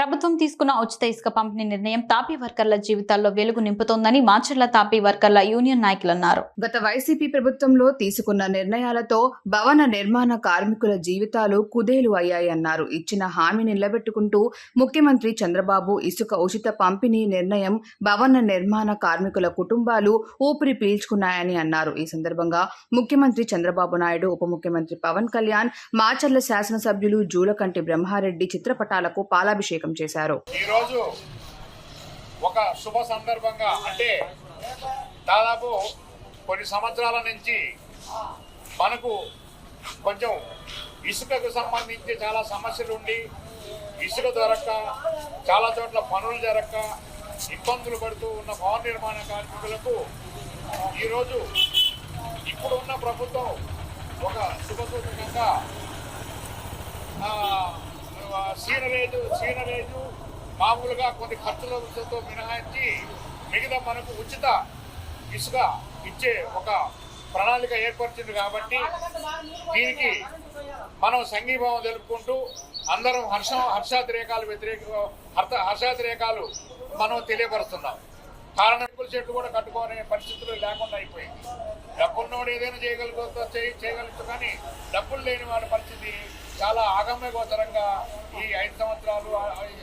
ప్రభుత్వం తీసుకున్న ఉచిత ఇసుక పంపిణీ నిర్ణయం తాపీ వర్కర్ల జీవితాల్లో వెలుగు నింపుతోందని మాచర్ల తాపీ వర్కర్ల యూనియన్ నాయకులు అన్నారు. గత వైసీపీ ప్రభుత్వంలో తీసుకున్న నిర్ణయాలతో భవన నిర్మాణ కార్మికుల జీవితాలు కుదేలు అయ్యాయన్నారు ఇచ్చిన హామీ నిలబెట్టుకుంటూ ముఖ్యమంత్రి చంద్రబాబు ఇసుక ఉచిత పంపిణీ నిర్ణయం భవన నిర్మాణ కార్మికుల కుటుంబాలు ఊపిరి పీల్చుకున్నాయని అన్నారు. ఈ సందర్భంగా ముఖ్యమంత్రి చంద్రబాబు నాయుడు ఉప ముఖ్యమంత్రి పవన్ కళ్యాణ్ మాచర్ల శాసనసభ్యులు జూలకంటి బ్రహ్మారెడ్డి చిత్రపటాలకు పాలాభిషేకం చేశారు. ఈరోజు ఒక శుభ సందర్భంగా అంటే దాదాపు కొన్ని సంవత్సరాల నుంచి మనకు కొంచెం ఇసుకకు సంబంధించి చాలా సమస్యలు ఉండి ఇసుక దొరక్క చాలా చోట్ల పనులు జరక్క ఇబ్బందులు పడుతూ ఉన్న భవన నిర్మాణ కార్మికులకు ఈరోజు ఇప్పుడు ఉన్న ప్రభుత్వం ఒక శుభసూచకంగా సీనరేజు సీనరేజు మామూలుగా కొన్ని ఖర్చులతో మినహాయించి మిగతా మనకు ఉచిత ఇసుక ఇచ్చే ఒక ప్రణాళిక ఏర్పరిచింది కాబట్టి దీనికి మనం సంఘీభావం తెలుపుకుంటూ అందరం హర్ష హర్షాతిరేకాలు వ్యతిరేక హర్త హర్షాతిరేకాలు మనం తెలియపరుస్తున్నాం. కారణం చెట్టు కూడా కట్టుకోనే పరిస్థితులు లేకుండా అయిపోయింది. డబ్బున్నోడు ఏదైనా చేయగలుగుతా చేయ చేయగలుగుతా కానీ డబ్బులు లేని వాడి పరిస్థితి చాలా ఆగమ్య గోచరంగా ఈ ఐదు సంవత్సరాలు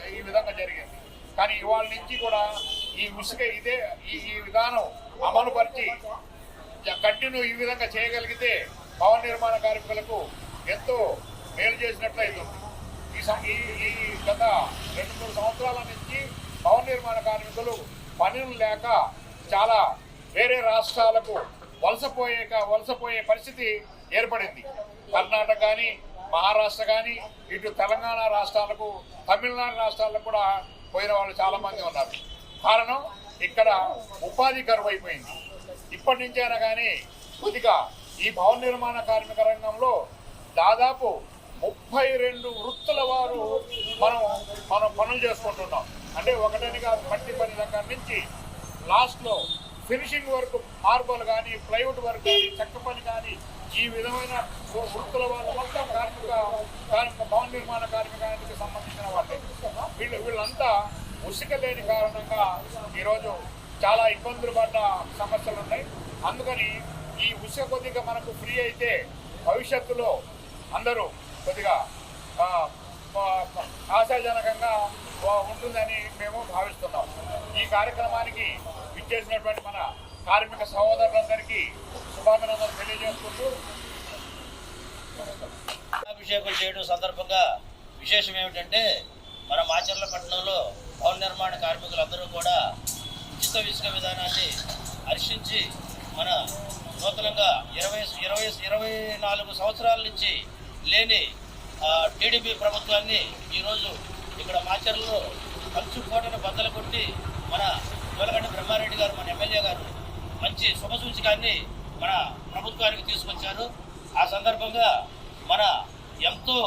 ఈ విధంగా జరిగింది. కానీ ఇవాళ నుంచి కూడా ఈ ఉసుక ఇదే ఈ ఈ విధానం అమలుపరిచి కంటిన్యూ ఈ విధంగా చేయగలిగితే భవన నిర్మాణ కార్మికులకు ఎంతో మేలు చేసినట్లు అవుతుంది ఈ సం- ఈ ఈ గత రెండు మూడు సంవత్సరాల నుంచి భవన నిర్మాణ కార్మికులు పనులు లేక చాలా వేరే రాష్ట్రాలకు వలసపోయే వలసపోయే పరిస్థితి ఏర్పడింది. కర్ణాటక కానీ మహారాష్ట్ర కానీ ఇటు తెలంగాణ రాష్ట్రాలకు తమిళనాడు రాష్ట్రాలకు కూడా పోయిన వాళ్ళు చాలామంది ఉన్నారు. కారణం ఇక్కడ ఉపాధి కరువు అయిపోయింది ఇప్పటి నుంచైనా కానీ కొద్దిగా ఈ భవన నిర్మాణ కార్మిక రంగంలో దాదాపు ముప్పై రెండు వృత్తుల వారు మనం మనం పనులు చేసుకుంటున్నాం. అంటే ఒకటని కాదు మట్టి లాస్ట్లో ఫినిషింగ్ వర్క్ మార్బల్ కానీ ప్లైవుడ్ వర్క్ కానీ చెక్క పని కానీ ఈ విధమైన వృత్తుల వాళ్ళు మొత్తం కార్మిక కార్మిక భవన నిర్మాణ కార్మికానికి సంబంధించిన వాళ్ళే వీళ్ళు వీళ్ళంతా ఉసిక లేని కారణంగా ఈరోజు చాలా ఇబ్బందులు పడ్డ సమస్యలు ఉన్నాయి. అందుకని ఈ ఉసిక కొద్దిగా మనకు ఫ్రీ అయితే భవిష్యత్తులో అందరూ కొద్దిగా ఆశాజనకంగా ఉంటుందని మేము భావిస్తున్నాం. కార్యక్రమానికి విచ్చేసినటువంటి మన కార్మిక సహోదరులందరికీ శుభాభినందనలు తెలియజేసుకుంటూ అభిషేకం చేయడం సందర్భంగా విశేషం ఏమిటంటే మన మాచర్ల పట్టణంలో భవన నిర్మాణ కార్మికులందరూ కూడా ఉచిత ఇసుక విధానాన్ని హర్షించి మన నూతనంగా ఇరవై ఇరవై ఇరవై నాలుగు సంవత్సరాల నుంచి లేని టీడీపీ ప్రభుత్వాన్ని ఈరోజు ఇక్కడ మాచర్లలో కంచుకోటను బద్దలు కొట్టి మన గోలగడ్డ బ్రహ్మారెడ్డి గారు మన ఎమ్మెల్యే గారు మంచి శుభసూచకాన్ని మన ప్రభుత్వానికి తీసుకొచ్చారు. ఆ సందర్భంగా మన ఎంతో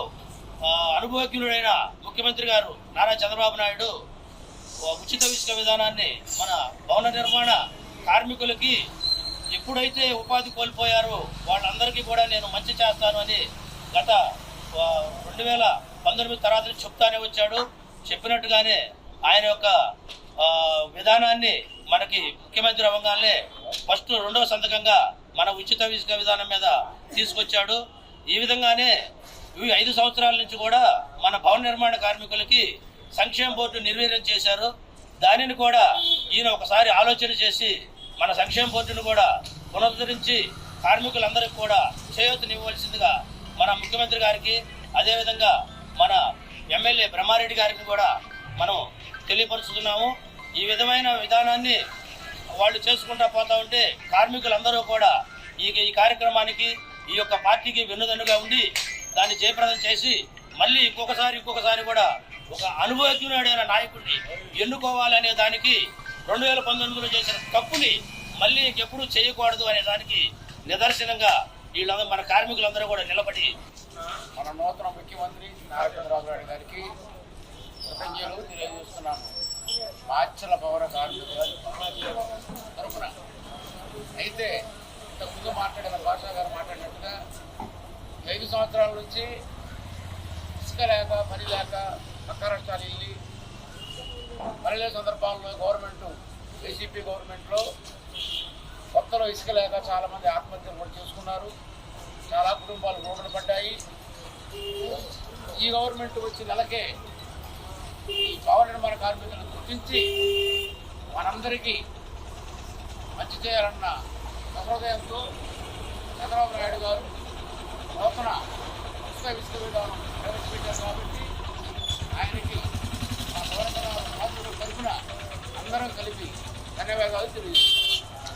అనుభవజ్ఞుడైన ముఖ్యమంత్రి గారు నారా చంద్రబాబు నాయుడు ఉచిత ఇసుక విధానాన్ని మన భవన నిర్మాణ కార్మికులకి ఎప్పుడైతే ఉపాధి కోల్పోయారో వాళ్ళందరికీ కూడా నేను మంచి చేస్తాను అని గత రెండు వేల పంతొమ్మిది తర్వాత చెప్తానే వచ్చాడు. చెప్పినట్టుగానే ఆయన యొక్క విధానాన్ని మనకి ముఖ్యమంత్రి అవ్వగానే ఫస్ట్ రెండవ సంతకంగా మన ఉచిత ఇసుక విధానం మీద తీసుకొచ్చాడు. ఈ విధంగానే ఈ ఐదు సంవత్సరాల నుంచి కూడా మన భవన నిర్మాణ కార్మికులకి సంక్షేమ బోర్డు నిర్వీర్యం చేశారు. దానిని కూడా ఈయన ఒకసారి ఆలోచన చేసి మన సంక్షేమ బోర్డును కూడా పునరుద్ధరించి కార్మికులందరికీ కూడా చేయూతనివ్వవలసిందిగా మన ముఖ్యమంత్రి గారికి అదేవిధంగా మన ఎమ్మెల్యే బ్రహ్మారెడ్డి గారికి కూడా మనం తెలియపరుస్తున్నాము. ఈ విధమైన విధానాన్ని వాళ్ళు చేసుకుంటా పోతా ఉంటే కార్మికులందరూ కూడా ఈ ఈ కార్యక్రమానికి ఈ యొక్క పార్టీకి వెన్నుదన్నుగా ఉండి దాన్ని జయప్రదం చేసి మళ్ళీ ఇంకొకసారి ఇంకొకసారి కూడా ఒక అనుభవజ్ఞుడైన నాయకుడిని ఎన్నుకోవాలనే దానికి రెండు వేల పంతొమ్మిదిలో చేసిన తప్పుని మళ్ళీ ఇంకెప్పుడు చేయకూడదు అనే దానికి నిదర్శనంగా వీళ్ళందరూ మన కార్మికులందరూ కూడా నిలబడి మన నూతన ముఖ్యమంత్రి నారా గారికి కృతజ్ఞతలు బాధ్యల పౌర కార్మికుల తరఫున అయితే ఇంతకుముందు మాట్లాడిన భాషా గారు మాట్లాడినట్టుగా ఐదు సంవత్సరాల నుంచి ఇసుక లేక పని లేక పక్క రాష్ట్రాలు వెళ్ళి పనిలే సందర్భాల్లో గవర్నమెంట్ ఏసీపీ గవర్నమెంట్లో కొత్తలో ఇసుక లేక చాలామంది ఆత్మహత్యలు కూడా చేసుకున్నారు. చాలా కుటుంబాలు రోడ్లు పడ్డాయి. ఈ గవర్నమెంట్ వచ్చి నెలకే ఈ భవన నిర్మాణ కార్మికులకు గుర్తించి మనందరికీ మంచి చేయాలన్న సహృదయంతో చంద్రబాబు నాయుడు గారు నూతన ఉచిత విసుక విధానం ప్రవేశపెట్టారు కాబట్టి ఆయనకి మా భవన తరఫున అందరం కలిపి ధన్యవాదాలు తెలియజేస్తున్నాం.